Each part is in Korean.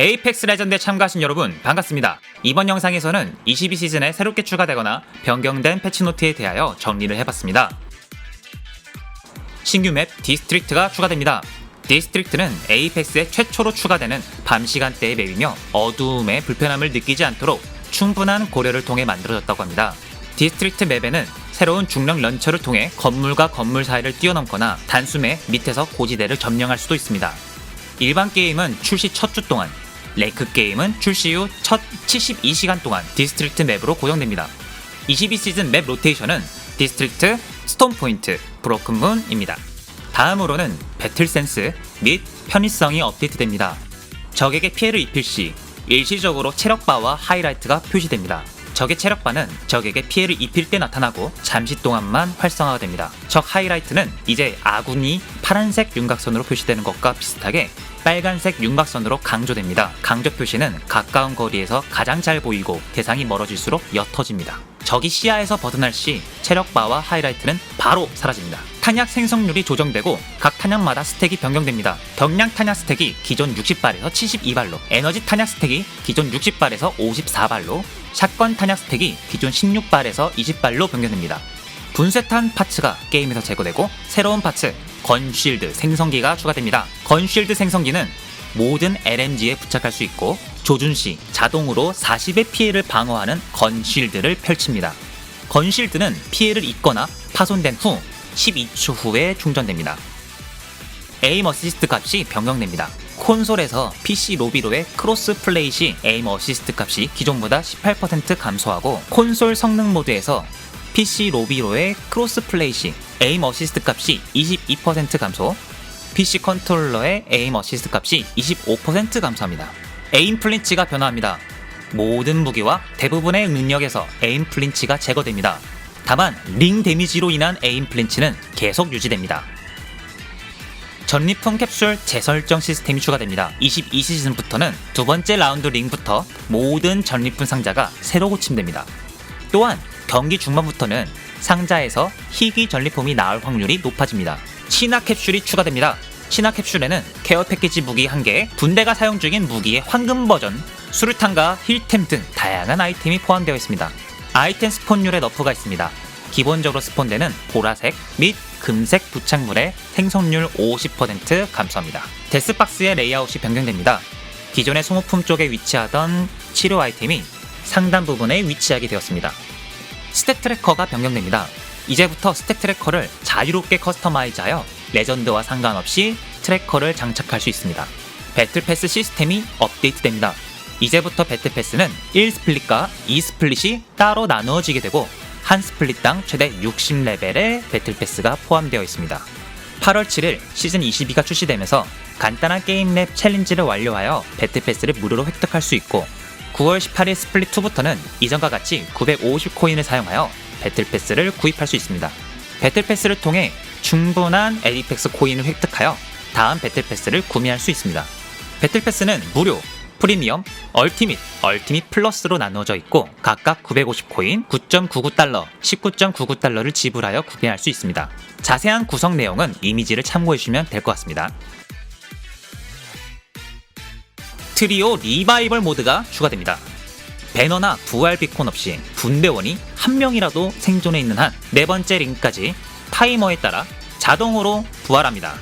에이펙스 레전드에 참가하신 여러분 반갑습니다. 이번 영상에서는 22시즌에 새롭게 추가되거나 변경된 패치노트에 대하여 정리를 해봤습니다. 신규 맵 디스트릭트가 추가됩니다. 디스트릭트는 에이펙스에 최초로 추가되는 밤 시간대의 맵이며 어두움의 불편함을 느끼지 않도록 충분한 고려를 통해 만들어졌다고 합니다. 디스트릭트 맵에는 새로운 중력 런처를 통해 건물과 건물 사이를 뛰어넘거나 단숨에 밑에서 고지대를 점령할 수도 있습니다. 일반 게임은 출시 첫 주 동안, 레이크 게임은 출시 후 첫 72시간 동안 디스트릭트 맵으로 고정됩니다. 22시즌 맵 로테이션은 디스트릭트, 스톤 포인트, 브로큰 문입니다. 다음으로는 배틀 센스 및 편의성이 업데이트됩니다. 적에게 피해를 입힐 시 일시적으로 체력바와 하이라이트가 표시됩니다. 적의 체력바는 적에게 피해를 입힐 때 나타나고 잠시 동안만 활성화가 됩니다. 적 하이라이트는 이제 아군이 파란색 윤곽선으로 표시되는 것과 비슷하게 빨간색 윤곽선으로 강조됩니다. 강조 표시는 가까운 거리에서 가장 잘 보이고 대상이 멀어질수록 옅어집니다. 적이 시야에서 벗어날 시 체력바와 하이라이트는 바로 사라집니다. 탄약 생성률이 조정되고 각 탄약마다 스택이 변경됩니다. 경량 탄약 스택이 기존 60발에서 72발로, 에너지 탄약 스택이 기존 60발에서 54발로, 샷건 탄약 스택이 기존 16발에서 20발로 변경됩니다. 분쇄탄 파츠가 게임에서 제거되고 새로운 파츠 건쉴드 생성기가 추가됩니다. 건쉴드 생성기는 모든 LMG에 부착할 수 있고 조준 시 자동으로 40의 피해를 방어하는 건쉴드를 펼칩니다. 건쉴드는 피해를 입거나 파손된 후 12초 후에 충전됩니다. 에임 어시스트 값이 변경됩니다. 콘솔에서 PC 로비로의 크로스 플레이 시 에임 어시스트 값이 기존보다 18% 감소하고 콘솔 성능 모드에서 PC 로비로의 크로스 플레이 시 에임 어시스트 값이 22% 감소, PC 컨트롤러의 에임 어시스트 값이 25% 감소합니다. 에임 플린치가 변화합니다. 모든 무기와 대부분의 능력에서 에임 플린치가 제거됩니다. 다만 링 데미지로 인한 에임 플린치는 계속 유지됩니다. 전리품 캡슐 재설정 시스템이 추가됩니다. 22시즌부터는 두 번째 라운드 링부터 모든 전리품 상자가 새로 고침됩니다. 또한 경기 중반부터는 상자에서 희귀 전리품이 나올 확률이 높아집니다. 신화 캡슐이 추가됩니다. 신화 캡슐에는 케어 패키지 무기 1개, 군대가 사용 중인 무기의 황금 버전, 수류탄과 힐템 등 다양한 아이템이 포함되어 있습니다. 아이템 스폰율에 너프가 있습니다. 기본적으로 스폰되는 보라색 및 금색 부착물의 생성률 50% 감소합니다. 데스박스의 레이아웃이 변경됩니다. 기존의 소모품 쪽에 위치하던 치료 아이템이 상단 부분에 위치하게 되었습니다. 스탯 트래커가 변경됩니다. 이제부터 스탯 트래커를 자유롭게 커스터마이즈하여 레전드와 상관없이 트래커를 장착할 수 있습니다. 배틀 패스 시스템이 업데이트됩니다. 이제부터 배틀 패스는 1스플릿과 2스플릿이 따로 나누어지게 되고 한 스플릿당 최대 60레벨의 배틀 패스가 포함되어 있습니다. 8월 7일 시즌 22가 출시되면서 간단한 게임 랩 챌린지를 완료하여 배틀 패스를 무료로 획득할 수 있고 9월 18일 스플릿 2부터는 이전과 같이 950코인을 사용하여 배틀 패스를 구입할 수 있습니다. 배틀 패스를 통해 충분한 에디펙스 코인을 획득하여 다음 배틀 패스를 구매할 수 있습니다. 배틀 패스는 무료, 프리미엄, 얼티밋, 얼티밋 플러스로 나누어져 있고 각각 950코인, 9.99달러, 19.99달러를 지불하여 구매할 수 있습니다. 자세한 구성 내용은 이미지를 참고해 주시면 될 것 같습니다. 트리오 리바이벌 모드가 추가됩니다. 배너나 부활 비콘 없이 군대원이 한 명이라도 생존해 있는 한 네 번째 링까지 타이머에 따라 자동으로 부활합니다.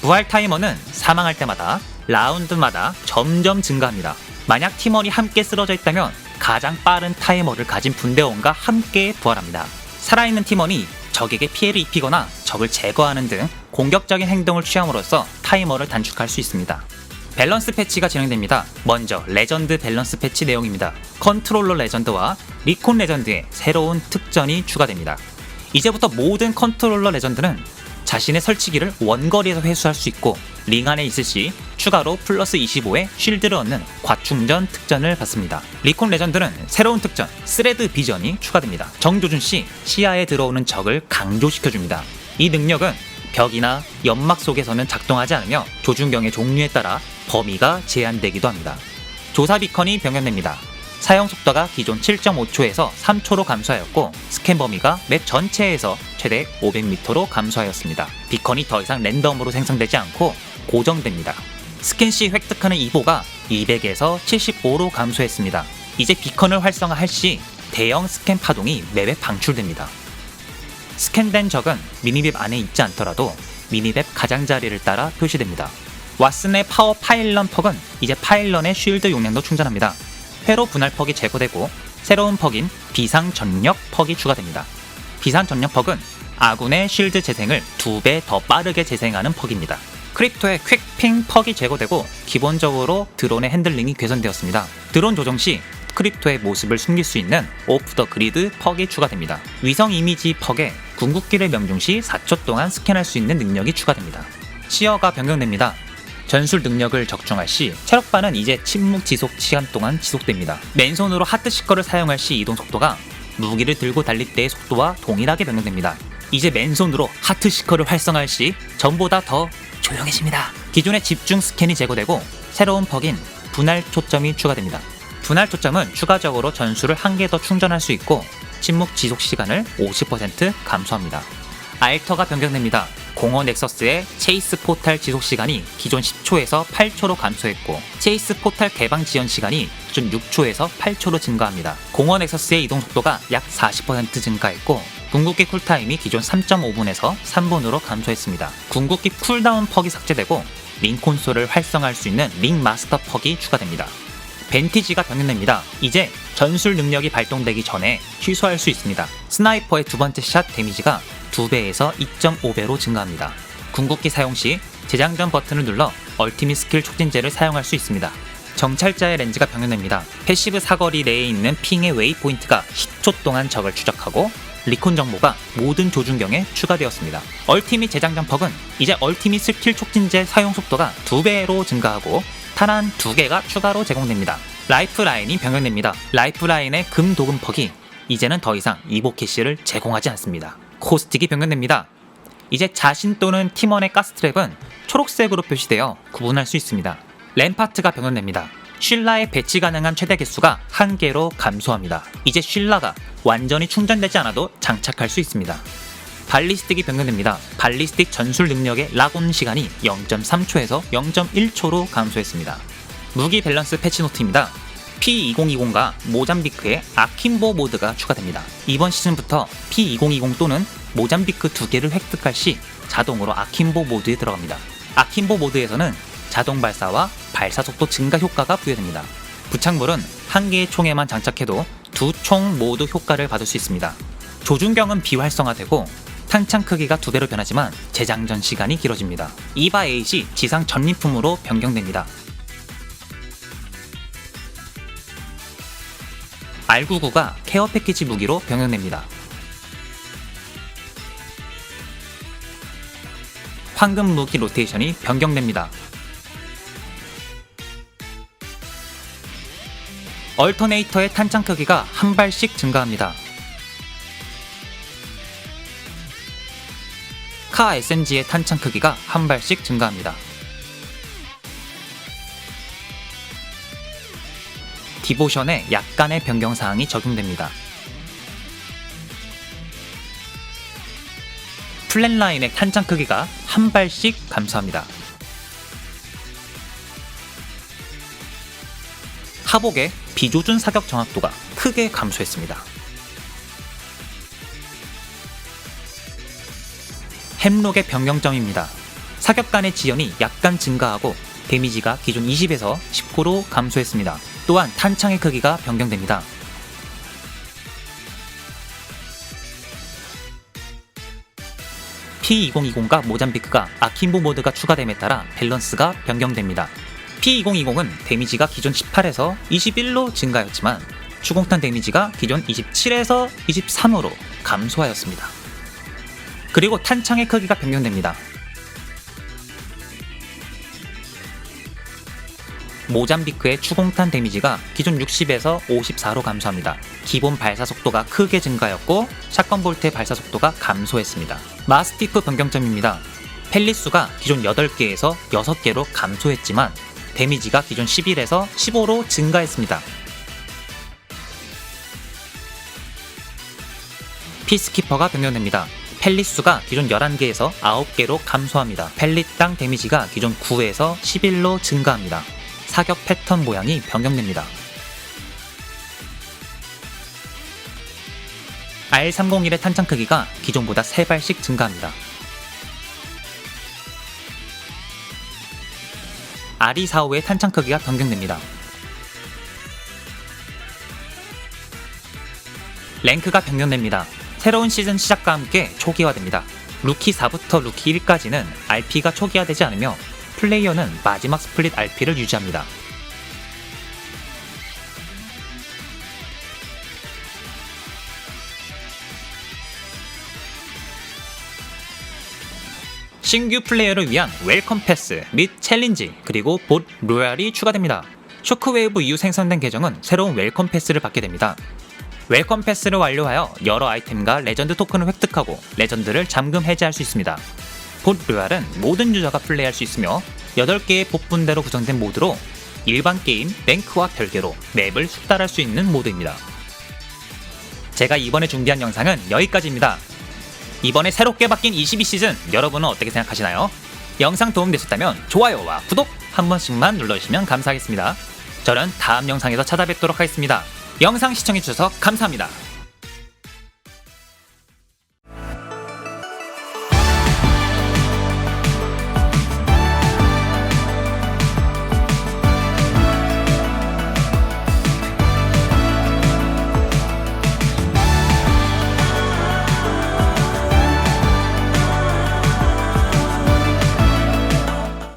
부활 타이머는 사망할 때마다 라운드마다 점점 증가합니다. 만약 팀원이 함께 쓰러져 있다면 가장 빠른 타이머를 가진 분대원과 함께 부활합니다. 살아있는 팀원이 적에게 피해를 입히거나 적을 제거하는 등 공격적인 행동을 취함으로써 타이머를 단축할 수 있습니다. 밸런스 패치가 진행됩니다. 먼저 레전드 밸런스 패치 내용입니다. 컨트롤러 레전드와 리콘 레전드의 새로운 특전이 추가됩니다. 이제부터 모든 컨트롤러 레전드는 자신의 설치기를 원거리에서 회수할 수 있고 링 안에 있을 시 추가로 플러스 25의 쉴드를 얻는 과충전 특전을 받습니다. 리콘 레전드는 새로운 특전 스레드 비전이 추가됩니다. 정조준 시 시야에 들어오는 적을 강조시켜줍니다. 이 능력은 벽이나 연막 속에서는 작동하지 않으며 조준경의 종류에 따라 범위가 제한되기도 합니다. 조사 비컨이 변경됩니다. 사용 속도가 기존 7.5초에서 3초로 감소하였고 스캔 범위가 맵 전체에서 최대 500m로 감소하였습니다. 비컨이 더 이상 랜덤으로 생성되지 않고 고정됩니다. 스캔 시 획득하는 이보가 200에서 75로 감소했습니다. 이제 비컨을 활성화할 시 대형 스캔 파동이 맵에 방출됩니다. 스캔된 적은 미니맵 안에 있지 않더라도 미니맵 가장자리를 따라 표시됩니다. 왓슨의 파워 파일런 퍽은 이제 파일런의 쉴드 용량도 충전합니다. 회로 분할 퍽이 제거되고 새로운 퍽인 비상 전력 퍽이 추가됩니다. 비상 전력 퍽은 아군의 쉴드 재생을 두배더 빠르게 재생하는 퍽입니다. 크립토의 퀵핑 퍽이 제거되고 기본적으로 드론의 핸들링이 개선되었습니다. 드론 조정 시 크립토의 모습을 숨길 수 있는 오프 더 그리드 퍽이 추가됩니다. 위성 이미지 퍽에 궁극기를 명중 시 4초 동안 스캔할 수 있는 능력이 추가됩니다. 시어가 변경됩니다. 전술 능력을 적중할 시 체력바는 이제 침묵 지속 시간 동안 지속됩니다. 맨손으로 하트 시커를 사용할 시 이동 속도가 무기를 들고 달릴 때의 속도와 동일하게 변경됩니다. 이제 맨손으로 하트 시커를 활성화할 시 전보다 더 조용해집니다. 기존의 집중 스캔이 제거되고 새로운 퍽인 분할 초점이 추가됩니다. 분할 초점은 추가적으로 전술을 한 개 더 충전할 수 있고 침묵 지속 시간을 50% 감소합니다. 알터가 변경됩니다. 공허 넥서스의 체이스 포탈 지속 시간이 기존 10초에서 8초로 감소했고 체이스 포탈 개방 지연 시간이 기존 6초에서 8초로 증가합니다. 공허 넥서스의 이동 속도가 약 40% 증가했고 궁극기 쿨타임이 기존 3.5분에서 3분으로 감소했습니다. 궁극기 쿨다운 퍽이 삭제되고 링 콘솔을 활성화할 수 있는 링 마스터 퍽이 추가됩니다. 벤티지가 변경됩니다. 이제 전술 능력이 발동되기 전에 취소할 수 있습니다. 스나이퍼의 두 번째 샷 데미지가 2배에서 2.5배로 증가합니다. 궁극기 사용 시 재장전 버튼을 눌러 얼티밋 스킬 촉진제를 사용할 수 있습니다. 정찰자의 렌즈가 변경됩니다. 패시브 사거리 내에 있는 핑의 웨이포인트가 10초 동안 적을 추적하고 리콘 정보가 모든 조준경에 추가되었습니다. 얼티밋 재장전 퍽은 이제 얼티밋 스킬 촉진제 사용 속도가 2배로 증가하고 탄환 2개가 추가로 제공됩니다. 라이프라인이 변경됩니다. 라이프라인의 금 도금 퍽이 이제는 더 이상 이복 캐시를 제공하지 않습니다. 코스틱이 변경됩니다. 이제 자신 또는 팀원의 가스트랩은 초록색으로 표시되어 구분할 수 있습니다. 램파트가 변경됩니다. 쉴라의 배치 가능한 최대 개수가 한 개로 감소합니다. 이제 쉴라가 완전히 충전되지 않아도 장착할 수 있습니다. 발리스틱이 변경됩니다. 발리스틱 전술 능력의 락온 시간이 0.3초에서 0.1초로 감소했습니다. 무기 밸런스 패치 노트입니다. P2020과 모잠비크의 아킴보 모드가 추가됩니다. 이번 시즌부터 P2020 또는 모잠비크 두 개를 획득할 시 자동으로 아킴보 모드에 들어갑니다. 아킴보 모드에서는 자동 발사와 발사 속도 증가 효과가 부여됩니다. 부착물은 한 개의 총에만 장착해도 두 총 모두 효과를 받을 수 있습니다. 조준경은 비활성화되고 탄창 크기가 두 배로 변하지만 재장전 시간이 길어집니다. 이바 에이지 지상 전리품으로 변경됩니다. R99가 케어 패키지 무기로 변경됩니다. 황금 무기 로테이션이 변경됩니다. 얼터네이터의 탄창 크기가 한 발씩 증가합니다. 카 SMG의 탄창 크기가 한 발씩 증가합니다. 디보션에 약간의 변경 사항이 적용됩니다. 플랫라인의 탄창 크기가 한 발씩 감소합니다. 하복의 비조준 사격 정확도가 크게 감소했습니다. 햄록의 변경점입니다. 사격간의 지연이 약간 증가하고 데미지가 기존 20에서 19로 감소했습니다. 또한 탄창의 크기가 변경됩니다. P2020과 모잠비크가 아킴보 모드가 추가됨에 따라 밸런스가 변경됩니다. P2020은 데미지가 기존 18에서 21로 증가했지만 추공탄 데미지가 기존 27에서 23으로 감소하였습니다. 그리고 탄창의 크기가 변경됩니다. 모잠비크의 추공탄 데미지가 기존 60에서 54로 감소합니다. 기본 발사 속도가 크게 증가했고 샷건 볼트의 발사 속도가 감소했습니다. 마스티프 변경점입니다. 펠리수가 기존 8개에서 6개로 감소했지만 데미지가 기존 11에서 15로 증가했습니다. 피스키퍼가 변경됩니다. 펠릿 수가 기존 11개에서 9개로 감소합니다. 펠릿당 데미지가 기존 9에서 11로 증가합니다. 사격 패턴 모양이 변경됩니다. R301의 탄창 크기가 기존보다 3발씩 증가합니다. RE45의 탄창 크기가 변경됩니다. 랭크가 변경됩니다. 새로운 시즌 시작과 함께 초기화됩니다. 루키 4부터 루키 1까지는 RP가 초기화되지 않으며 플레이어는 마지막 스플릿 RP를 유지합니다. 신규 플레이어를 위한 웰컴 패스 및 챌린지 그리고 봇 로얄이 추가됩니다. 쇼크웨이브 이후 생성된 계정은 새로운 웰컴 패스를 받게 됩니다. 웰컴 패스를 완료하여 여러 아이템과 레전드 토큰을 획득하고 레전드를 잠금 해제할 수 있습니다. 봇 로얄은 모든 유저가 플레이할 수 있으며 8개의 복분대로 구성된 모드로 일반 게임 랭크와 별개로 맵을 숙달할 수 있는 모드입니다. 제가 이번에 준비한 영상은 여기까지입니다. 이번에 새롭게 바뀐 22시즌 여러분은 어떻게 생각하시나요? 영상 도움되셨다면 좋아요와 구독 한 번씩만 눌러주시면 감사하겠습니다. 저는 다음 영상에서 찾아뵙도록 하겠습니다. 영상 시청해주셔서 감사합니다.